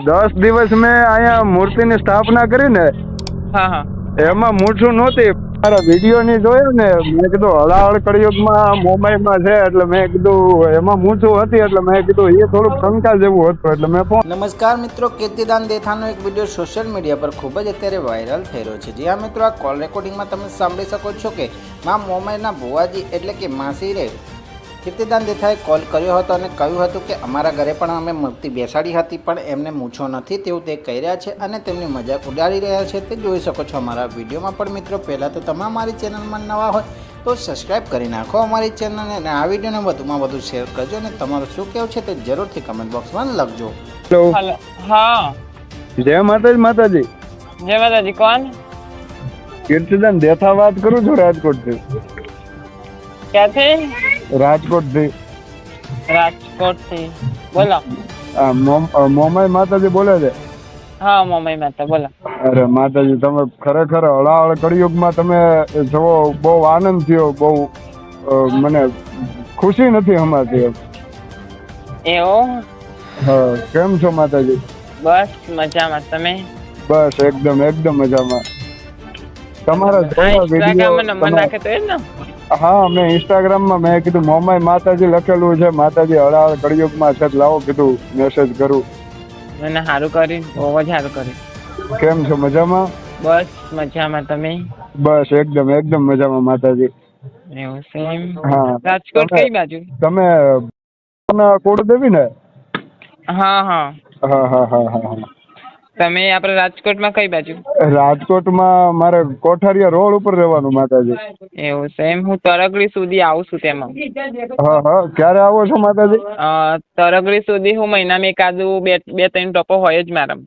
દસ દિવસ મેં અહીંયા મૂર્તિની સ્થાપના કરી ને હા હા. એમાં મૂઠું નહોતી. મારા વીડિયો ની જોયો ને મેં કીધું હળાહળ કળિયુગમાં મોબાઈલમાં છે એટલે મેં કીધું એમાં મૂછું હતી એટલે મેં કીધું એ થોડુંક શંકા જેવું હતું એટલે મેં ફોન નમસ્કાર મિત્રો કીર્તિદાન દેથાનો એક વીડિયો સોશિયલ મીડિયા પર ખૂબ જ અત્યારે વાયરલ થઈ રહ્યો છે. જી હા મિત્રો આ કોલ રેકોર્ડિંગમાં તમે સાંભળી શકો છો કે માં મોમાઈના ભુવાજી એટલે કે માસી રે કીર્તિદાન દેથાએ કોલ કર્યો હતો અને કહ્યું હતું કે અમારા ઘરે પણ અમે મૂર્તિ બેસાડી હતી પણ એમને મૂછો નથી તેવું તે કહી રહ્યા છે અને તેમની મજાક ઉડાડી રહ્યા છે. તે જોઈ શકો છો અમારા વિડીયોમાં પણ મિત્રો પહેલાં તો તમે અમારી ચેનલમાં નવા હોય તો સબસ્ક્રાઈબ કરી નાખો અમારી ચેનલને અને આ વિડીયોને વધુમાં વધુ શેર કરજો અને તમારું શું કહેવું છે તે જરૂરથી કમેન્ટ બોક્સમાં લખજો. હેલો હલો હા. જય માતાજી માતાજી. જય માતાજી કોણ? કીર્તિદાન દેથા વાત કરું છું રાજકોટથી. ક્યાંથી? રાજકોટથી રાજકોટથી બોલો. આ મોમ- મોમાઈ માતાજી બોલે છે? હા મોમાઈ માતા બોલો. અરે માતાજી તમે ખરેખર હળાહળ કળિયુગમાં તમે જવો બહુ આનંદ થયો બહુ મને ખુશી નથી હમાતી એવું? હા કેમ છો માતાજી? બસ મજામાં તમે? બસ એકદમ એકદમ મજામાં. તમારા હા જોયા ઇન્સ્ટાગ્રામમાં નંબર નાખે તો એ ને? હા મેં ઇન્સ્ટાગ્રામમાં મેં કીધું મોમાઈ માતાજી લખેલું છે માતાજી હળાહળ કળિયુગમાં છે લાવો કીધું મેસેજ કરું. મને સારું કરી બહુ જ સારું કરી કેમ છો મજામાં? બસ મજામાં. તમે? બસ એકદમ એકદમ મજામાં માતાજી. એવું છે રાજકોટ કઈ બાજુ? તમે કોડ દેવી ને? હા. હા હા હા હા હા. તમે આપણે રાજકોટમાં કઈ બાજુ? રાજકોટમાં મારે કોઠારિયા રોડ ઉપર રહેવાનું માતાજી. એવું છે. એમ હું તરગડી સુધી આવું છું તેમાં. હા હા. ક્યારે આવો છો માતાજી? તરગડી સુધી હું મહિનામાં એકાદું બે બે ત્રણ ટોપો હોય જ મારા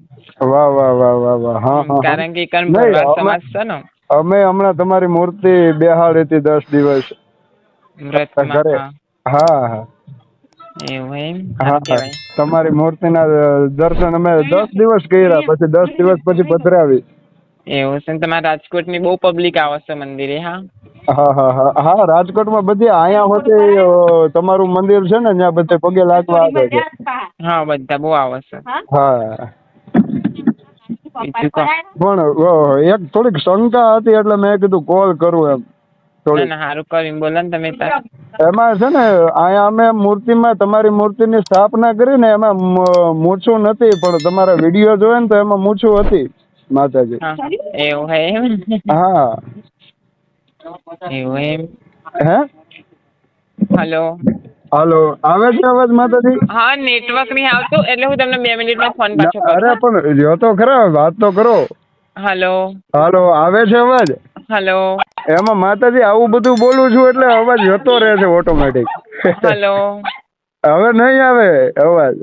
વાહ વાહ વાહ વાહ વાહ. હા હા, હા. કારણ કે અમે- સમાજ છે ને. અમે હમણાં તમારી મૂર્તિ બેહાડી હતી દસ દિવસ. ઘરે. હા હા. એવું એમ. તમારી મૂર્તિના ના દર્શન અમે દસ દિવસ કર્યા પછી દસ દિવસ પછી પધરાવી. એવું છે ને તમારા રાજકોટની બહુ પબ્લિક આવશે મંદિરે હા? હા હા હા. હા રાજકોટમાં બધી અહીંયા હોતી તમારું મંદિર છે ને ત્યાં બધે પગે લાગવા આવે છે. હા બધા બહુ આવશે હા? પણ એક થોડીક શંકા હતી એટલે મેં કીધું કોલ કરું એમ. ના સારું કર્યું. બોલો ને તમે એમાં છે ને અહીંયા અમે મૂર્તિમાં તમારી મૂર્તિની સ્થાપના કરી ને એમાં મૂછું નથી પણ તમારા વીડિયો જોયો ને તો એમાં મૂછું હતી માતાજી. એવું હે એમ? હા. એવું એમ? હે? હલો. હાલો. આવે છે અવાજ માતાજી? હા નેટવર્ક નહીં આવતું એટલે હું તમને બે મિનિટમાં ફોન પાછો અરે પણ જો તો ખરા વાત તો કરો. હલો. હાલો આવે છે અવાજ? હલો. એમાં માતાજી આવું બધું બોલું છું એટલે અવાજ જતો રહે છે ઓટોમેટિક હેલો. હવે નહીં આવે અવાજ.